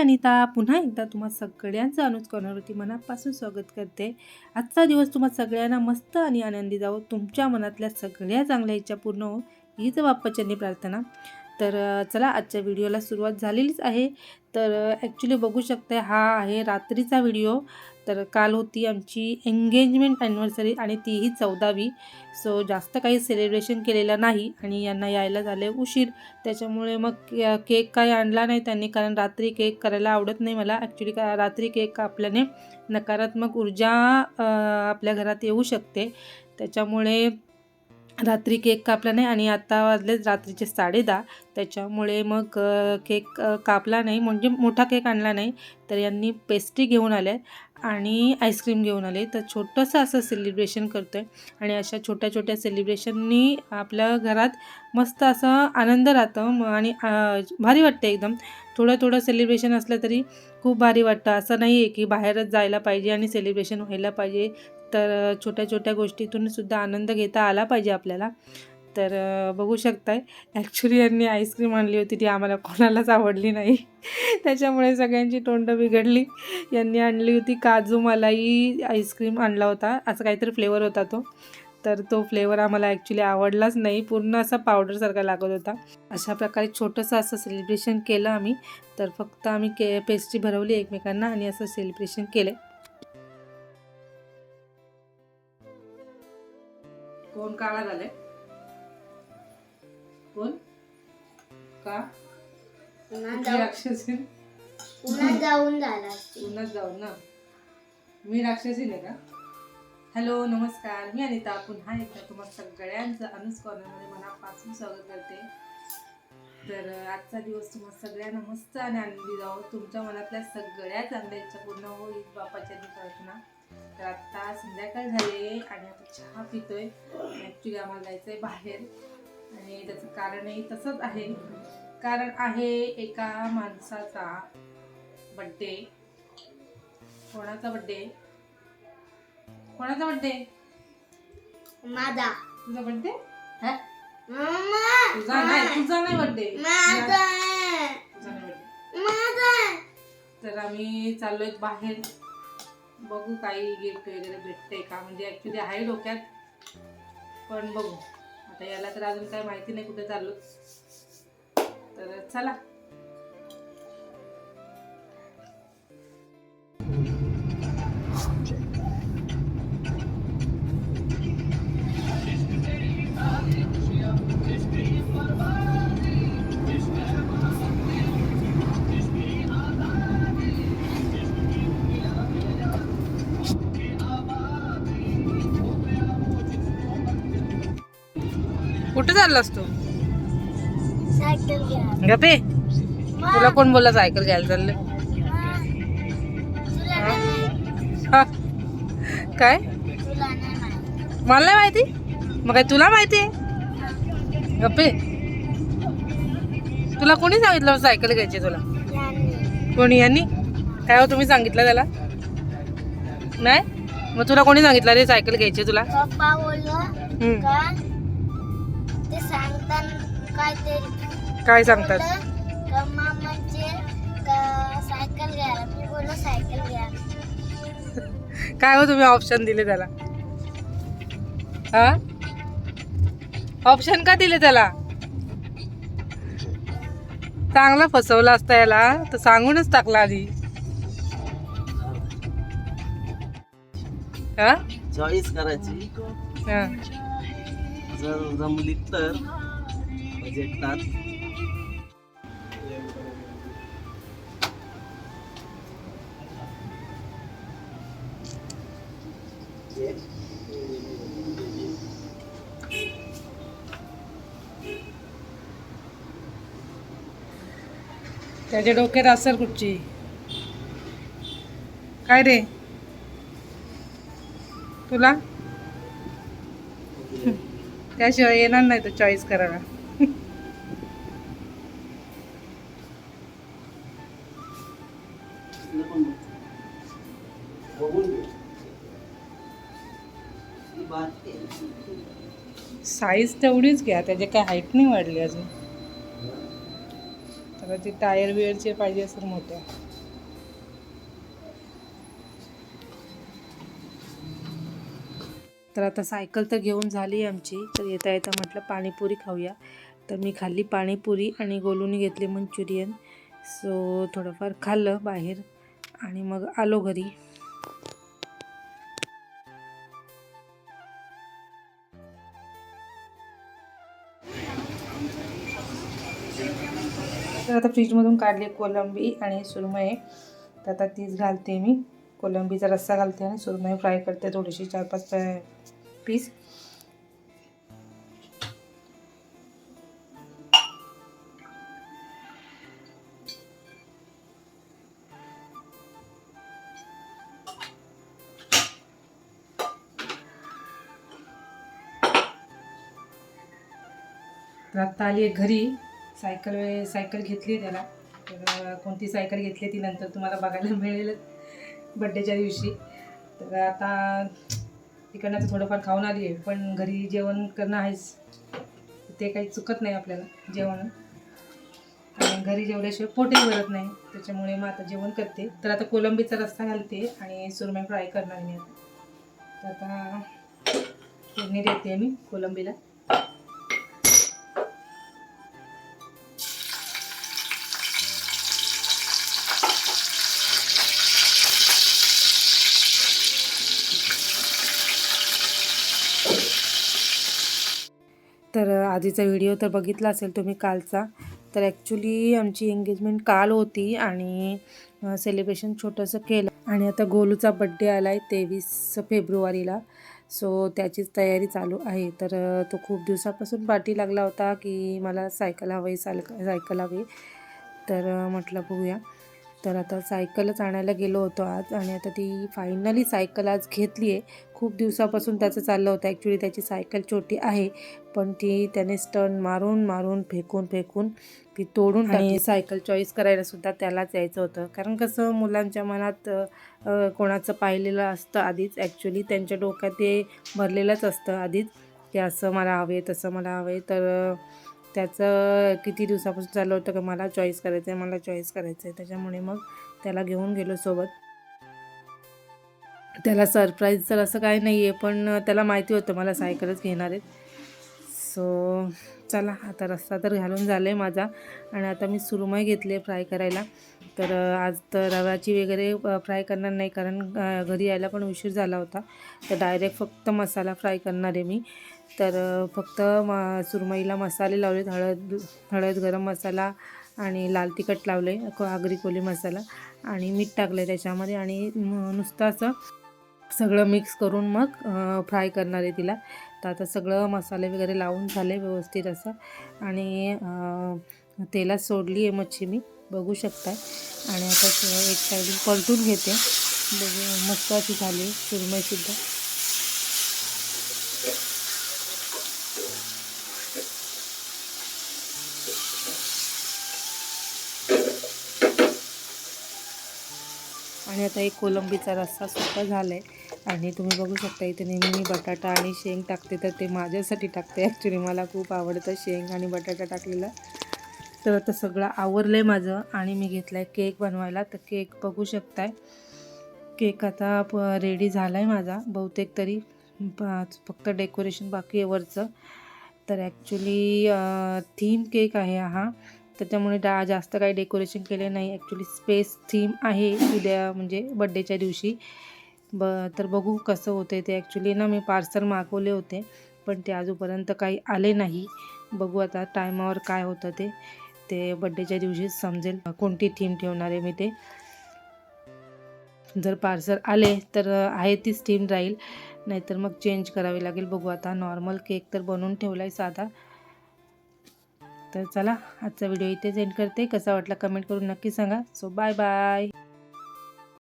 अनिता पुन्हा एकदा तुम्हा सगळ्यांचं अनुज मनापासून स्वागत करते. आजचा दिवस तुम्हा सगळ्यांना मस्त आणि आनंदी जावो. तुमच्या मनातल्या सगळ्या चांगल्या इच्छा पूर्ण हो. हीच बाप्पाच्यांनी प्रार्थना. तर चला आजच्या व्हिडिओला सुरुवात झालेलीच आहे. तर ॲक्च्युली बघू शकते हा आहे रात्रीचा व्हिडिओ. तर काल होती आमची एंगेजमेंट ॲनिव्हर्सरी आणि तीही चौदावी. सो जास्त काही सेलिब्रेशन केलेलं नाही आणि यांना यायला झाले उशीर. त्याच्यामुळे मग केक काही आणला नाही त्यांनी कारण रात्री केक करायला आवडत नाही मला. ॲक्च्युली का रात्री केक कापल्याने नकारात्मक ऊर्जा आपल्या घरात येऊ शकते. त्याच्यामुळे रात्री केक कापला नाही आणि आत्ता वाजले रात्रीचे साडे दहा. त्याच्यामुळे मग केक कापला नाही. म्हणजे मोठा केक आणला नाही तर यांनी पेस्ट्री घेऊन आले आणि आईस्क्रीम घेऊन आले. तर छोटंसं असं सेलिब्रेशन करतो आहे आणि अशा छोट्या छोट्या सेलिब्रेशननी आपल्या घरात मस्त असं आनंद राहतं आणि भारी वाटतं एकदम. थोडं थोडं सेलिब्रेशन असलं तरी खूप भारी वाटतं. असं नाही आहे की बाहेरच जायला पाहिजे आणि सेलिब्रेशन व्हायला पाहिजे. तर छोट्या छोट्या गोष्टीतून सुद्धा आनंद घेता आला पाहिजे आपल्याला. तर बघू शकताय. ॲक्च्युली यांनी आईस्क्रीम आणली होती ती आम्हाला कोणालाच आवडली नाही. त्याच्यामुळे सगळ्यांची तोंड बिघडली. यांनी आणली होती काजू मलाई आईस्क्रीम आणला होता. असं काहीतरी फ्लेवर होता तो. तर तो फ्लेवर आम्हाला ॲक्च्युली आवडलाच नाही. पूर्ण असा पावडरसारखा लागत होता. अशा प्रकारे छोटंसं असं सेलिब्रेशन केलं आम्ही. तर फक्त आम्ही के पेस्ट्री भरवली एकमेकांना आणि असं सेलिब्रेशन केलं कोण काळा झाले कोण? का? कुठली जाऊ- राक्षसी? पुन्हा जाऊन झाला उन्हात जाऊन ना. मी का? हॅलो नमस्कार. मी अनिता. पुन्हा एकदा तुम्हाला सगळ्यांचं अनुस कॉर्नरमध्ये मनापासून स्वागत करते. तर आजचा दिवस तुम्हाला सगळ्यांना मस्त आणि आनंदी जावो. तुमच्या मनातल्या सगळ्या चांगल्या इच्छा पूर्ण हो हीच बापाच्या प्रार्थना तर आत्ता संध्याकाळ झाले आणि आता चहा पितोय. ॲक्च्युली आम्हाला जायचं आहे बाहेर. आणि त्याचं कारणही तसंच आहे. कारण आहे एका माणसाचा बड्डे कोणाचा बड्डे कोणाचा बड्डे माझा. तुझा बड्डे तुझा नाही तुझा नाही बड्डे माझा. तुझा नाही बड्डे माझा. तर आम्ही चाललोय बाहेर. बघू काही गिफ्ट वगैरे भेटते का? म्हणजे ॲक्च्युली आहे डोक्यात पण बघू. आता याला तर अजून काही माहिती नाही कुठे चाललो. तर चला. कुठे चाललास तू गपे. तुला कोण बोलला सायकल घ्यायला चाललं हा? काय. मला नाही माहिती? मग काय तुला माहिती आहे? गप्पे तुला कोणी सांगितलं सायकल घ्यायची तुला. कोणी? यांनी? काय हो तुम्ही सांगितलं त्याला? नाही? मग तुला कोणी सांगितलं रे सायकल घ्यायची तुला? काहीतरी काय सांगतात? बोललं का मामाचे का सायकल घ्यायला मी बोललो सायकल घ्या. काय हो तुम्ही ऑप्शन दिले त्याला? हा? ऑप्शन का दिले त्याला? चांगला फसवला असता याला तर सांगूनच टाकला आधी. हा? चॉईस करायची. हा. जर जमली तर. म्हणजे बजेटात त्याच्या डोक्यात असेल कुठची? काय रे? तुला? त्याशिवाय येणार नाही तो चॉईस करायला. साईज तेवढीच घ्या त्याचे काही हाईट नाही वाढली अजून. तर ते टायर बिअरचे पाहिजे असेल मोठ्या. तर आता सायकल तर घेऊन झाली आमची तर येता येता म्हटलं पाणीपुरी खाऊया. तर मी खाल्ली पाणीपुरी आणि गोलूनी घेतली मंचुरियन. सो थोडंफार खाल्लं बाहेर आणि मग आलो घरी. तर आता फ्रीजमधून काढली कोलंबी आणि सुरमई. तर आता तीच घालते मी. कोलंबीचा रस्सा घालते आणि सुरमई फ्राय करते थोडीशी चार पाच पीस. तर आत्ता आली आहे घरी. सायकल सायकल घेतली आहे त्याला. तर कोणती सायकल घेतली ती नंतर तुम्हाला बघायला मिळेल. बड्डेच्या दिवशी. तर आता तिकडनं तर थोडंफार खाऊन आली आहे पण घरी जेवण करणं आहेच ते काही चुकत नाही आपल्याला जेवण. घरी जेवल्याशिवाय पोटही भरत नाही. त्याच्यामुळे मग आता जेवण करते. तर आता कोलंबीचा रस्ता घालते आणि सुरमई फ्राय करणार मी आता. तर आता फोडणी देते मी कोलंबीला. आधीचा व्हिडिओ तर बघितला असेल तुम्ही कालचा तर ॲक्च्युली आमची एंगेजमेंट काल होती आणि सेलिब्रेशन छोटंसं केलं. आणि आता गोलूचा बड्डे आला आहे तेवीस फेब्रुवारीला सो त्याचीच तयारी चालू आहे. तर तो खूप दिवसापासून पाठी लागला होता की मला सायकल हवी सायक सायकल हवी. तर म्हटलं बघूया. तर आता सायकलच आणायला गेलो होतो आज आणि आता ती फायनली सायकल आज घेतली आहे. खूप दिवसापासून त्याचं चाललं होतं. ॲक्च्युली त्याची सायकल छोटी आहे पण ती त्याने स्टर्न मारून मारून फेकून फेकून ती तोडून आणि सायकल चॉईस करायला सुद्धा त्यालाच यायचं होतं. कारण कसं मुलांच्या मनात कोणाचं पाहिलेलं असतं आधीच. ॲक्च्युली त्यांच्या डोक्यात ते भरलेलंच असतं आधीच की असं मला हवे तसं मला हवे तर त्याचं किती दिवसापासून चालू होतं का मला चॉईस करायचं आहे मला चॉईस करायचं आहे त्याच्यामुळे मग त्याला घेऊन गेलो सोबत. त्याला सरप्राईज तर असं काही नाही आहे पण त्याला माहिती होतं मला सायकलच घेणार आहेत. सो चला आता रस्ता तर घालून झाला आहे माझा आणि आता मी सुरमई घेतली आहे फ्राय करायला. तर आज तर रव्याची वगैरे फ्राय करणार नाही कारण घरी यायला पण उशीर झाला होता. तर डायरेक्ट फक्त मसाला फ्राय करणार आहे मी. तर फक्त म सुरमईला मसाले लावलेत हळद हळद गरम मसाला आणि लाल तिखट लावले आगरी कोली मसाला आणि मीठ टाकलं त्याच्यामध्ये आणि नुसतं असं सगळं मिक्स करून मग फ्राय करणार आहे तिला. तर आता सगळं मसाले वगैरे लावून झाले व्यवस्थित असं आणि तेलात सोडली आहे मच्छी मी. बघू शकताय. आणि आता एक साईडून पलटून घेते. बघू मस्त अशी झाली सुरमईसुद्धा आणि आता एक कोलंबीचा रस्सा सुद्धा झाला आहे आणि तुम्ही बघू शकता इथे नेहमी मी बटाटा आणि शेंग टाकते. तर ते माझ्यासाठी टाकते. ॲक्च्युली मला खूप आवडतं शेंग आणि बटाटा टाकलेला. तर आता सगळं आवरलं आहे माझं आणि मी घेतला आहे केक बनवायला. तर केक बघू शकताय. केक आता प रेडी झाला आहे माझा. बहुतेक तरी फक्त डेकोरेशन बाकी आहे वरचं. तर ॲक्च्युली थीम केक आहे हा. त्याच्यामुळे डा जास्त काही डेकोरेशन केले नाही. ॲक्च्युली स्पेस थीम आहे उद्या म्हणजे बड्डेच्या दिवशी. ब तर बघू कसं होते ते. ॲक्च्युली ना मी पार्सल मागवले होते पण ते आजूपर्यंत काही आले नाही. बघू आता टायमावर काय होतं ते. ते बड्डेच्या दिवशीच समजेल कोणती थीम ठेवणार आहे मी ते. जर पार्सल आले तर आहे तीच थीम राहील. नाहीतर मग चेंज करावी लागेल. बघू आता नॉर्मल केक तर बनवून ठेवला आहे साधा. तर चला आजचा व्हिडिओ इथेच एंड करते. कसा वाटला कमेंट करून नक्की सांगा. So bye bye